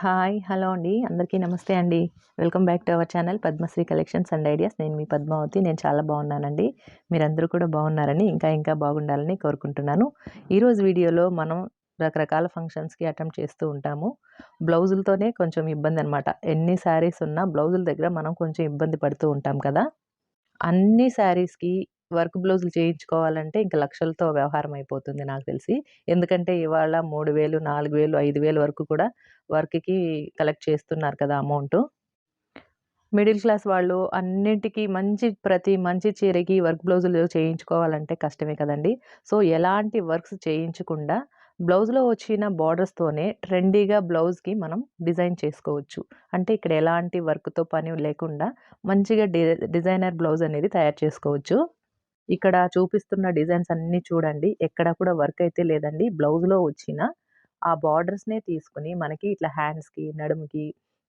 Hi hello అండి. అందరికీ నమస్తే అండి. Welcome back to our channel Padmashri collections and ideas. నేను మీ పద్మావతి. నేను చాలా బాగున్నానండి. మీరందరూ కూడా బాగున్నారని ఇంకా ఇంకా బాగుండాలని కోరుకుంటున్నాను. ఈరోజు వీడియోలో మనం రకరకాల ఫంక్షన్స్కి అటెంప్ట్ చేస్తూ ఉంటాము. బ్లౌజులతోనే కొంచెం ఇబ్బంది అనమాట ఎన్ని శారీస్ ఉన్నా బ్లౌజుల దగ్గర మనం కొంచెం ఇబ్బంది పడుతూ ఉంటాం కదా. అన్ని శారీస్కి వర్క్ బ్లౌజులు చేయించుకోవాలంటే ఇంకా లక్షలతో వ్యవహారం అయిపోతుంది నాకు తెలిసి. ఎందుకంటే ఇవాళ మూడు వేలు నాలుగు వేలు ఐదు వేలు వరకు కూడా వర్క్కి కలెక్ట్ చేస్తున్నారు కదా అమౌంట్. మిడిల్ క్లాస్ వాళ్ళు అన్నింటికీ మంచి ప్రతి మంచి చీరకి వర్క్ బ్లౌజులు చేయించుకోవాలంటే కష్టమే కదండి. సో ఎలాంటి వర్క్స్ చేయించకుండా బ్లౌజ్లో వచ్చిన బార్డర్స్తోనే ట్రెండీగా బ్లౌజ్కి మనం డిజైన్ చేసుకోవచ్చు. అంటే ఇక్కడ ఎలాంటి వర్క్తో పని లేకుండా మంచిగా డి డిజైనర్ బ్లౌజ్ అనేది తయారు చేసుకోవచ్చు. ఇక్కడ చూపిస్తున్న డిజైన్స్ అన్నీ చూడండి. ఎక్కడ కూడా వర్క్ అయితే లేదండి. బ్లౌజ్లో వచ్చిన ఆ బార్డర్స్నే తీసుకుని మనకి ఇట్లా హ్యాండ్స్కి నడుముకి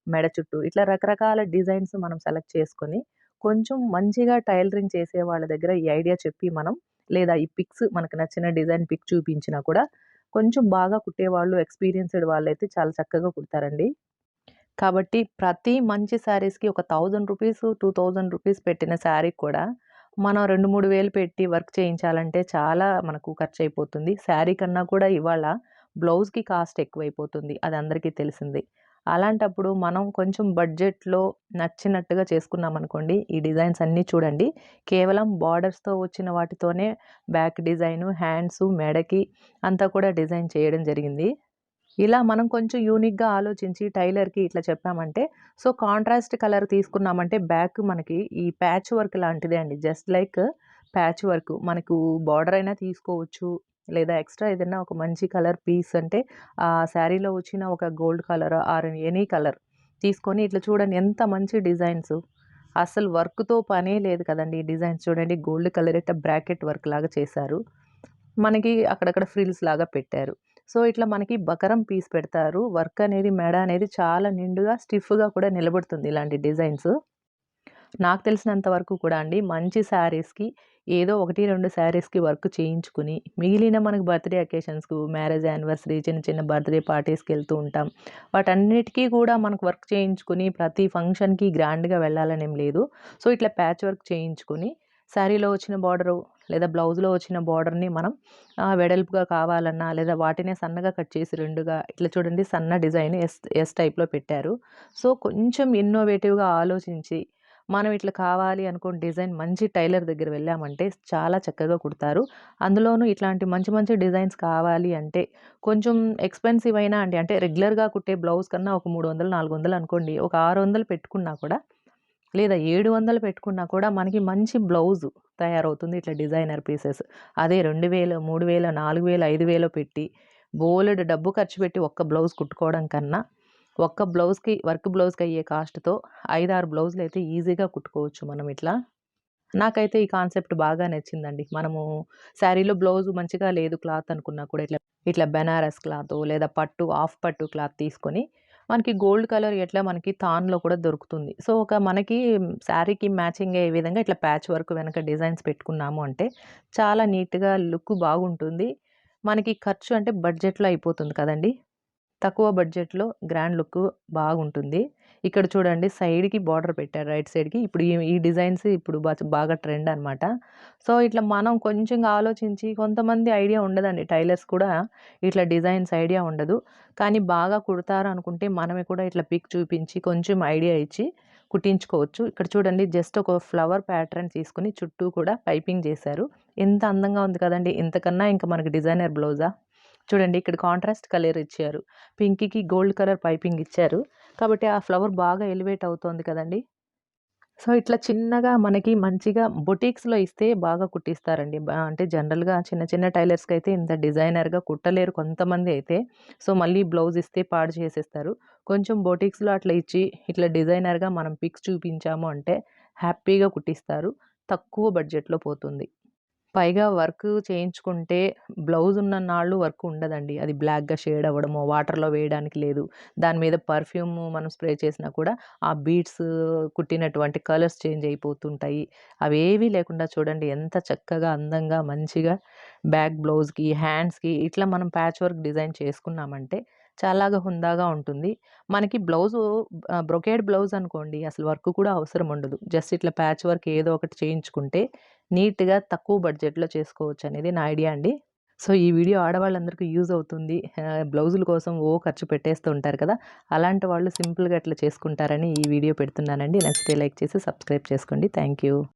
మెడ చుట్టూ ఇట్లా రకరకాల డిజైన్స్ మనం సెలెక్ట్ చేసుకొని కొంచెం మంచిగా టైలరింగ్ చేసే వాళ్ళ దగ్గర ఈ ఐడియా చెప్పి మనం లేదా ఈ పిక్స్ మనకు నచ్చిన డిజైన్ పిక్ చూపించినా కూడా కొంచెం బాగా కుట్టేవాళ్ళు ఎక్స్పీరియన్స్డ్ వాళ్ళు అయితే చాలా చక్కగా కుడతారండి. కాబట్టి ప్రతి మంచి శారీస్కి ఒక thousand rupees two thousand rupees పెట్టిన శారీ కూడా మనం రెండు మూడు వేలు పెట్టి వర్క్ చేయించాలంటే చాలా మనకు ఖర్చు అయిపోతుంది శారీ కన్నా కూడా ఇవాళ బ్లౌజ్కి కాస్ట్ ఎక్కువైపోతుంది అది అందరికీ తెలిసింది. అలాంటప్పుడు మనం కొంచెం బడ్జెట్లో నచ్చినట్టుగా చేసుకున్నాం అనుకోండి ఈ డిజైన్స్ అన్నీ చూడండి. కేవలం బార్డర్స్తో వచ్చిన వాటితోనే బ్యాక్ డిజైను హ్యాండ్స్ మెడకి అంతా కూడా డిజైన్ చేయడం జరిగింది. ఇలా మనం కొంచెం యూనిక్గా ఆలోచించి టైలర్కి ఇట్లా చెప్పామంటే సో కాంట్రాస్ట్ కలర్ తీసుకున్నామంటే బ్యాక్ మనకి ఈ ప్యాచ్ వర్క్ లాంటిదే అండి. Just like patch work. మనకు బార్డర్ అయినా తీసుకోవచ్చు లేదా ఎక్స్ట్రా ఏదైనా ఒక మంచి కలర్ పీస్ అంటే ఆ శారీలో వచ్చిన ఒక gold colour or any colour తీసుకొని ఇట్లా చూడండి ఎంత మంచి డిజైన్స్. అసలు వర్క్తో పనే లేదు కదండి ఈ డిజైన్స్ చూడండి. గోల్డ్ కలర్ అయితే బ్రాకెట్ వర్క్ లాగా చేశారు. మనకి అక్కడక్కడ ఫ్రిల్స్ లాగా పెట్టారు. సో ఇట్లా మనకి బకరం పీస్ పెడతారు. వర్క్ అనేది మెడ అనేది చాలా నిండుగా స్టిఫ్గా కూడా నిలబడుతుంది ఇలాంటి డిజైన్స్. నాకు తెలిసినంత వరకు కూడా అండి మంచి శారీస్కి ఏదో ఒకటి రెండు శారీస్కి వర్క్ చేయించుకుని మిగిలిన మనకు బర్త్డే అకేషన్స్కు మ్యారేజ్ యానివర్సరీ చిన్న చిన్న బర్త్డే పార్టీస్కి వెళ్తూ ఉంటాం. వాటన్నిటికీ కూడా మనకు వర్క్ చేయించుకుని ప్రతి ఫంక్షన్కి గ్రాండ్గా వెళ్ళాలని ఏం లేదు. సో ఇట్లా ప్యాచ్ వర్క్ చేయించుకుని శారీలో వచ్చిన బార్డరు లేదా బ్లౌజ్లో వచ్చిన బార్డర్ని మనం వెడల్పుగా కావాలన్నా లేదా వాటినే సన్నగా కట్ చేసి రెండుగా ఇట్లా చూడండి సన్న డిజైన్ ఎస్ ఎస్ టైప్లో పెట్టారు. సో కొంచెం ఇన్నోవేటివ్గా ఆలోచించి మనం ఇట్లా కావాలి అనుకున్న డిజైన్ మంచి టైలర్ దగ్గర వెళ్ళామంటే చాలా చక్కగా కుడతారు. అందులోనూ ఇట్లాంటి మంచి మంచి డిజైన్స్ కావాలి అంటే కొంచెం ఎక్స్పెన్సివ్ అయినా అండి అంటే రెగ్యులర్గా కుట్టే బ్లౌజ్ కన్నా ఒక మూడు వందలు నాలుగు వందలు అనుకోండి ఒక ఆరు వందలు పెట్టుకున్నా కూడా లేదా ఏడు వందలు పెట్టుకున్నా కూడా మనకి మంచి బ్లౌజ్ తయారవుతుంది ఇట్లా డిజైనర్ పీసెస్. అదే రెండు వేలు మూడు వేల నాలుగు వేలు ఐదు వేలు పెట్టి బోలెడు డబ్బు ఖర్చు పెట్టి ఒక్క బ్లౌజ్ కుట్టుకోవడం కన్నా ఒక్క బ్లౌజ్కి వర్క్ బ్లౌజ్కి అయ్యే కాస్ట్తో ఐదారు బ్లౌజులు అయితే ఈజీగా కుట్టుకోవచ్చు మనం ఇట్లా. నాకైతే ఈ కాన్సెప్ట్ బాగా నచ్చిందండి. మనము శారీలో బ్లౌజ్ మంచిగా లేదు క్లాత్ అనుకున్నా కూడా ఇట్లా ఇట్లా బెనారస్ క్లాత్ లేదా పట్టు ఆఫ్ పట్టు క్లాత్ తీసుకొని మనకి గోల్డ్ కలర్ ఎట్లా మనకి తాన్లో కూడా దొరుకుతుంది. సో ఒక మనకి శారీకి మ్యాచింగ్ అయ్యే విధంగా ఇట్లా ప్యాచ్ వర్క్ వెనక డిజైన్స్ పెట్టుకున్నాము అంటే చాలా నీట్గా లుక్ బాగుంటుంది. మనకి ఖర్చు అంటే బడ్జెట్లో అయిపోతుంది కదండి? తక్కువ బడ్జెట్లో గ్రాండ్ లుక్ బాగుంటుంది. ఇక్కడ చూడండి సైడ్కి బార్డర్ పెట్టారు రైట్ సైడ్కి. ఇప్పుడు ఈ ఈ డిజైన్స్ ఇప్పుడు బాగా ట్రెండ్ అనమాట సో ఇట్లా మనం కొంచెం ఆలోచించి కొంతమంది ఐడియా ఉండదండి. టైలర్స్ కూడా ఇట్లా డిజైన్స్ ఐడియా ఉండదు. కానీ బాగా కుడతారు అనుకుంటే మనమే కూడా ఇట్లా పిక్ చూపించి కొంచెం ఐడియా ఇచ్చి కుట్టించుకోవచ్చు. ఇక్కడ చూడండి జస్ట్ ఒక ఫ్లవర్ ప్యాటర్న్ తీసుకుని చుట్టూ కూడా పైపింగ్ చేశారు. ఎంత అందంగా ఉంది కదండి. ఇంతకన్నా ఇంకా మనకి డిజైనర్ బ్లౌజా? చూడండి ఇక్కడ కాంట్రాస్ట్ కలర్ ఇచ్చారు. పింక్కి గోల్డ్ కలర్ పైపింగ్ ఇచ్చారు. కాబట్టి ఆ ఫ్లవర్ బాగా ఎలివేట్ అవుతోంది కదండి. సో ఇట్లా చిన్నగా మనకి మంచిగా బొటిక్స్లో ఇస్తే బాగా కుట్టిస్తారండి. అంటే జనరల్గా చిన్న చిన్న టైలర్స్కి అయితే ఇంత డిజైనర్గా కుట్టలేరు కొంతమంది అయితే. సో మళ్ళీ బ్లౌజ్ ఇస్తే పాడు చేసేస్తారు. కొంచెం బొటిక్స్లో అట్లా ఇచ్చి ఇట్లా డిజైనర్గా మనం పిక్స్ చూపించాము అంటే హ్యాపీగా కుట్టిస్తారు. తక్కువ బడ్జెట్లో పోతుంది. పైగా వర్క్ చేయించుకుంటే బ్లౌజ్ ఉన్న నాళ్ళు వర్క్ ఉండదండి. అది బ్లాక్గా షేడ్ అవ్వడమో వాటర్లో వేయడానికి లేదు. దాని మీద పర్ఫ్యూమ్ మనం స్ప్రే చేసినా కూడా ఆ బీడ్స్ కుట్టినటువంటి కలర్స్ చేంజ్ అయిపోతుంటాయి. అవి ఏవీ లేకుండా చూడండి ఎంత చక్కగా అందంగా మంచిగా బ్యాక్ బ్లౌజ్కి హ్యాండ్స్కి ఇట్లా మనం ప్యాచ్ వర్క్ డిజైన్ చేసుకున్నామంటే చాలాగా హుందాగా ఉంటుంది. మనకి బ్లౌజు బ్రొకేడ్ బ్లౌజ్ అనుకోండి అసలు వర్క్ కూడా అవసరం ఉండదు. జస్ట్ ఇట్లా ప్యాచ్ వర్క్ ఏదో ఒకటి చేయించుకుంటే నీట్గా తక్కువ బడ్జెట్లో చేసుకోవచ్చు అనేది నా ఐడియా అండి. సో ఈ వీడియో ఆడవాళ్ళందరికీ యూజ్ అవుతుంది. బ్లౌజుల కోసం ఓ ఖర్చు పెట్టేస్తూ ఉంటారు కదా! అలాంటి వాళ్ళు సింపుల్గా అట్లా చేసుకుంటారని ఈ వీడియో పెడుతున్నానండి. నచ్చితే లైక్ చేసి సబ్స్క్రైబ్ చేసుకోండి. Thank you